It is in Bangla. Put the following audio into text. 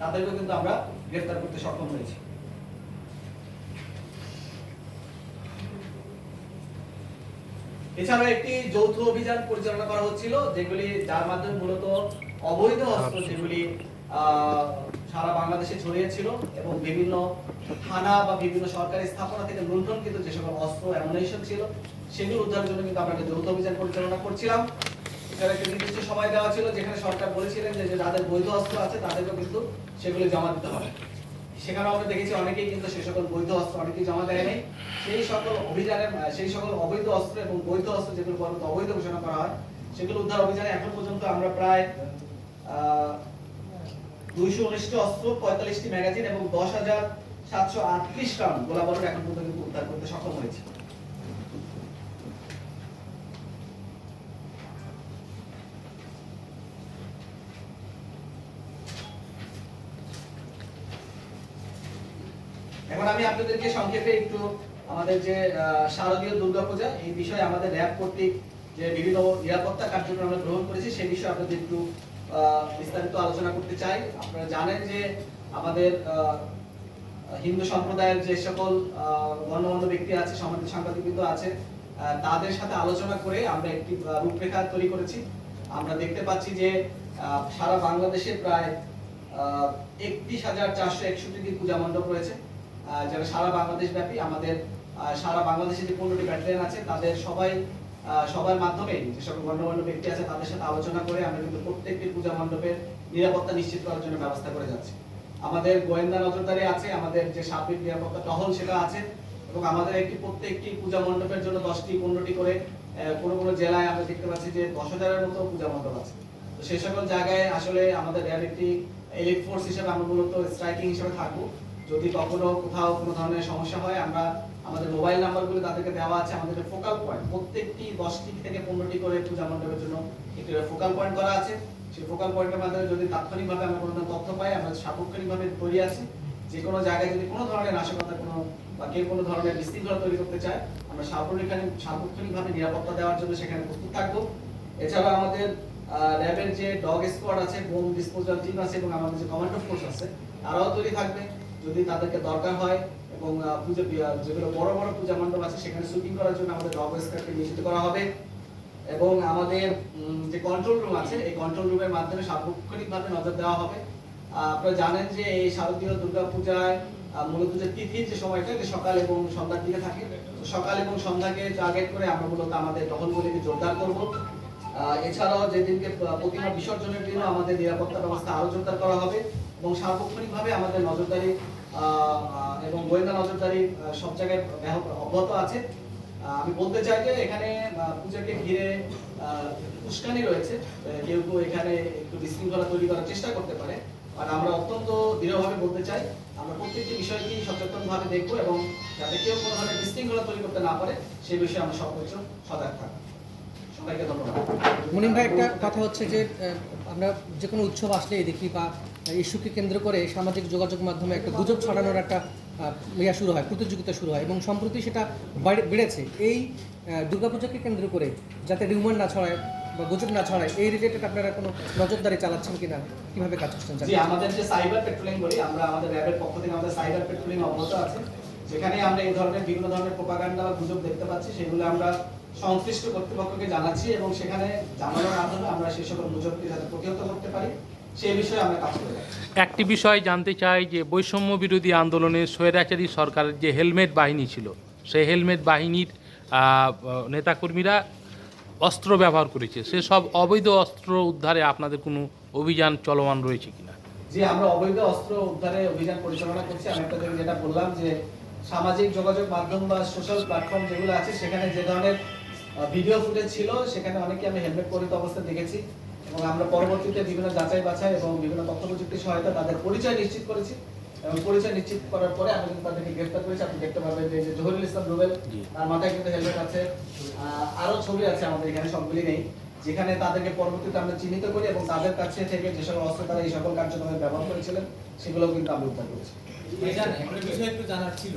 তাদেরকেও কিন্তু আমরা গ্রেফতার করতে সক্ষম হয়েছি। এছাড়াও একটি যৌথ অভিযান পরিচালনা করা হচ্ছিল যেগুলি যার মাধ্যমে মূলত অবৈধ অস্ত্র যেগুলি আহ, সারা বাংলাদেশে ছড়িয়েছিল এবং বিভিন্ন থানা বা বিভিন্ন সরকারি স্থাপনা থেকে লুণ্ঠন কিন্তু যে সকল অস্ত্র অ্যামুনেশন ছিল সেগুলো উদ্ধারের জন্য কিন্তু আমরা একটা যৌথ অভিযান পরিচালনা করছিলাম। নির্দিষ্ট সময় দেওয়া ছিল যেখানে সরকার বলেছিলেন যে যাদের বৈধ অস্ত্র আছে তাদেরকেও কিন্তু সেগুলি জমা দিতে হবে। সেখানে আমরা দেখেছি অনেকেই কিন্তু সকল বৈধ অস্ত্র অনেকেই জমা দেয়নি। সেই সকল অভিযানে আহ, সেই সকল অবৈধ অস্ত্র এবং বৈধ অস্ত্র যেগুলো অবৈধ ঘোষণা করা হয় সেগুলো উদ্ধার অভিযানে এখন পর্যন্ত আমরা প্রায় দুইশো উনিশটি অস্ত্র পঁয়তাল্লিশটি ম্যাগাজিন এবং দশ হাজার সাতশো আটত্রিশ রাউন্ড গোলাবারুদ এখন পর্যন্ত উদ্ধার করতে সক্ষম হয়েছে। এখন আমি আপনাদেরকে সংক্ষেপে একটু আমাদের যে শারদীয় দুর্গাপূজা, এই বিষয়ে আমাদের র্যাব কর্তৃক যে বিভিন্ন নিরাপত্তা কার্যক্রম আমরা গ্রহণ করেছি সেই বিষয়ে আপনাদের একটু বিস্তারিত আলোচনা করতে চাই। আপনারা জানেন যে আমাদের হিন্দু সম্প্রদায়ের যে সকল গণ্যমান্য ব্যক্তি আছে, সমাজ সাংবাদিকবৃন্দ আছে তাদের সাথে আলোচনা করে আমরা একটি রূপরেখা তৈরি করেছি। আমরা দেখতে পাচ্ছি যে সারা বাংলাদেশে প্রায় একত্রিশ হাজার চারশো একষট্টি পূজা মণ্ডপ রয়েছে। যারা সারা বাংলাদেশ ব্যাপী আমাদের সারা বাংলাদেশে যে পনেরোটি ব্যাটালিয়ন আছে, তাদের সবাই সবার মাধ্যমে যে সকল গণ্যমান্য ব্যক্তি আছে, তাদের সাথে আলোচনা করে আমরা কিন্তু প্রত্যেকটি পূজা মণ্ডপের নিরাপত্তা নিশ্চিত করার জন্য ব্যবস্থা করে যাচ্ছি। আমাদের গোয়েন্দা নজরদারি আছে, আমাদের যে সার্বিক নিরাপত্তা টহল সেটা আছে, এবং আমাদের একটি প্রত্যেকটি পূজা মণ্ডপের জন্য দশটি, পনেরোটি করে কোনো কোনো জেলায় আমরা দেখতে পাচ্ছি যে দশ হাজারের মতো পূজা মণ্ডপ আছে। তো সেই সকল জায়গায় আসলে আমাদের র্যাব একটি এলিট ফোর্স হিসেবে আমরা মূলত স্ট্রাইকিং হিসেবে থাকব। যদি কখনো কোথাও কোনো ধরনের সমস্যা হয়, আমরা আমাদের মোবাইল নাম্বারগুলো তাদেরকে দেওয়া আছে, আমাদের ফোকাল পয়েন্ট প্রত্যেকটি দশটি থেকে পনেরোটি করে পূজা মণ্ডপের জন্য একটি ফোকাল পয়েন্ট করা আছে। সেই ফোকাল পয়েন্টের মাধ্যমে যদি তাৎক্ষণিকভাবে আমরা কোনো তথ্য পাই, আমরা সাপেক্ষণিকভাবে তৈরি আছি। যে কোনো জায়গায় যদি কোনো ধরনের নাশকতা কোনো বা কেউ কোনো ধরনের বিশৃঙ্খলা তৈরি করতে চায়, আমরা সার্বক্ষণিক, সার্বক্ষণিকভাবে নিরাপত্তা দেওয়ার জন্য সেখানে প্রস্তুত থাকব। এছাড়া আমাদের র্যাবের যে ডগ স্কোয়াড আছে বোম ডিসপোজাল টিম আছে এবং আমাদের যে কমান্ডো ফোর্স আছে, তারাও তৈরি থাকবে। যদি তাদেরকে দরকার হয় এবং পুজো যেগুলো বড় বড় পূজা মণ্ডপ আছে সেখানে শুটিং করার জন্য আমাদের ডগ স্কোয়াডকে নিয়োজিত করা হবে। এবং আমাদের যে কন্ট্রোল রুম আছে এই কন্ট্রোল রুমের মাধ্যমে সার্বক্ষণিকভাবে নজর দেওয়া হবে। আপনারা জানেন যে এই শারদীয় দুর্গাপূজায় আহ, মূলত যে তিথির যে সময়টা যে সকাল এবং সন্ধ্যার দিকে থাকে সকাল এবং সন্ধ্যাকে টার্গেট করে আমরা মূলত আমাদের টহলগুলিকে জোরদার করব। এছাড়াও যেদিনকে প্রতিমা বিসর্জনের দিনও আমাদের নিরাপত্তা ব্যবস্থা আরও জোরদার করা হবে। এবং সার্বক্ষণিকভাবে আমাদের নজরদারি এবং গোয়েন্দা নজরদারি সব জায়গায় অব্যাহত আছে। আমি বলতে চাই যে এখানে পূজাকে ঘিরে উস্কানি রয়েছে। কেউ কেউ এখানে একটু বিশৃঙ্খলা তৈরি করার চেষ্টা করতে পারে। আর আমরা অত্যন্ত দৃঢ়ভাবে বলতে চাই, আমরা প্রত্যেকটি বিষয়কেই সচেতনভাবে দেখব এবং যাতে কেউ কোনো ধরনের বিশৃঙ্খলা তৈরি করতে না পারে সেই বিষয়ে আমরা সর্বোচ্চ সজাগ থাকব। সবাইকে ধন্যবাদ। মুনিম ভাই, একটা কথা হচ্ছে যে আমরা যে কোনো উৎসব আসলেই দেখি বা ইস্যুকে কেন্দ্র করে সামাজিক যোগাযোগ মাধ্যমে একটা গুজব ছড়ানোর একটা ইয়া শুরু হয়, প্রতিযোগিতা শুরু হয় এবং সম্প্রতি সেটা বাড়ে- বেড়েছে। এই দুর্গাপূজাকে কেন্দ্র করে যাতে রিউমার না ছড়ায় বা গুজব না ছড়ায়, এই রিলেটেড আপনারা কোনো নজরদারি চালাচ্ছেন কিনা? কীভাবে কাজ করছেন আমাদের যে সাইবার পেট্রোলিং বলি, আমরা আমাদের র্যাবের পক্ষ থেকে আমাদের সাইবার পেট্রোলিং অব্যাহত আছে। যেখানে আমরা এই ধরনের বিভিন্ন ধরনের প্রোপাগান্ডা বা গুজব দেখতে পাচ্ছি, সেগুলো আমরা সংশ্লিষ্ট কর্তৃপক্ষকে জানাচ্ছি এবং সেখানে জানানোর মাধ্যমে আমরা সেই সকল গুজবকে যাতে প্রতিহত করতে পারি সেই বিষয়ে আমরা কাজ করে একটি বিষয় জানতে চাই যে বৈষম্য বিরোধী আন্দোলনে স্বৈরাচারী সরকারের যে হেলমেট বাহিনী ছিল সেই হেলমেট বাহিনীর নেতাকর্মীরা অস্ত্র ব্যবহার করেছে। সেসব অবৈধ অস্ত্র উদ্ধারে আপনাদের কোনো অভিযান চলমান রয়েছে কিনা? যে আমরা অবৈধ অস্ত্র উদ্ধারে অভিযান পরিচালনা করছি। আমি আপনাদের যেটা বললাম যে সামাজিক যোগাযোগ মাধ্যম বা সোশ্যাল প্ল্যাটফর্ম যেগুলো আছে সেখানে যে ধরনের ভিডিও ফুটেজ ছিল সেখানে অনেকে আমি হেলমেট পরিত অবস্থা দেখেছি। এবং আমরা পরবর্তীতে বিভিন্ন যাচাই বাছাই এবং বিভিন্ন তথ্য প্রযুক্তির সহায়তা তাদের পরিচয় নিশ্চিত করেছি। এবং পরিচয় নিশ্চিত করার পরে আমরা কিন্তু তাদেরকে গ্রেফতার করেছি। আপনি দেখতে পাবেন যে যে জহুরুল ইসলাম রুবেল তার মাথায় কিন্তু হেলমেট আছে। আহ, আরও ছবি আছে আমাদের এখানে সবগুলি নেই যেখানে তাদেরকে পরবর্তীতে আমরা চিহ্নিত করি এবং তাদের কাছে থেকে যে সকল অস্ত্র তারা এই সকল কার্যক্রমে ব্যবহার করেছিলেন সেগুলোও কিন্তু আমরা উদ্ধার করেছি। বিষয় একটু জানার ছিল।